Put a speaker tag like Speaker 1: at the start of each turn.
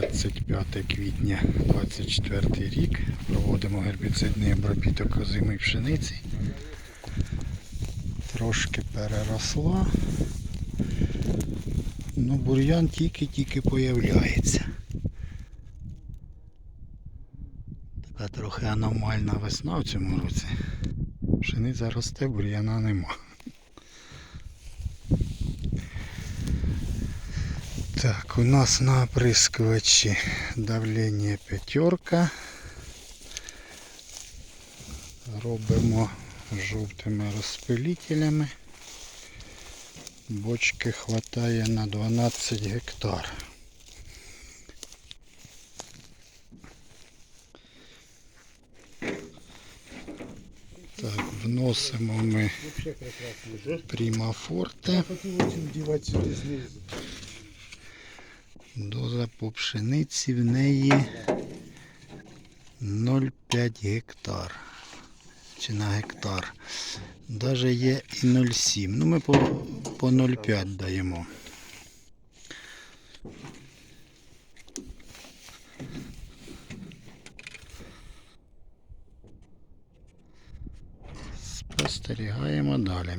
Speaker 1: 25 квітня 24 рік. Проводимо гербіцидний обробіток озимої пшениці. Трошки переросла. Ну, бур'ян тільки-тільки появляється. Така трохи аномальна весна в цьому році. Пшениця росте, бур'яна нема. Так, у нас на оприскувачі давлення п'ятерка. Робимо жовтими розпилителями. Бочки хватає на 12 гектар. Так, вносимо ми
Speaker 2: Вообще
Speaker 1: Доза по пшениці в неї 0,5 гектар. Чи на гектар. Даже є і 0,7. Ну ми по, по 0,5 даємо. Спостерігаємо далі.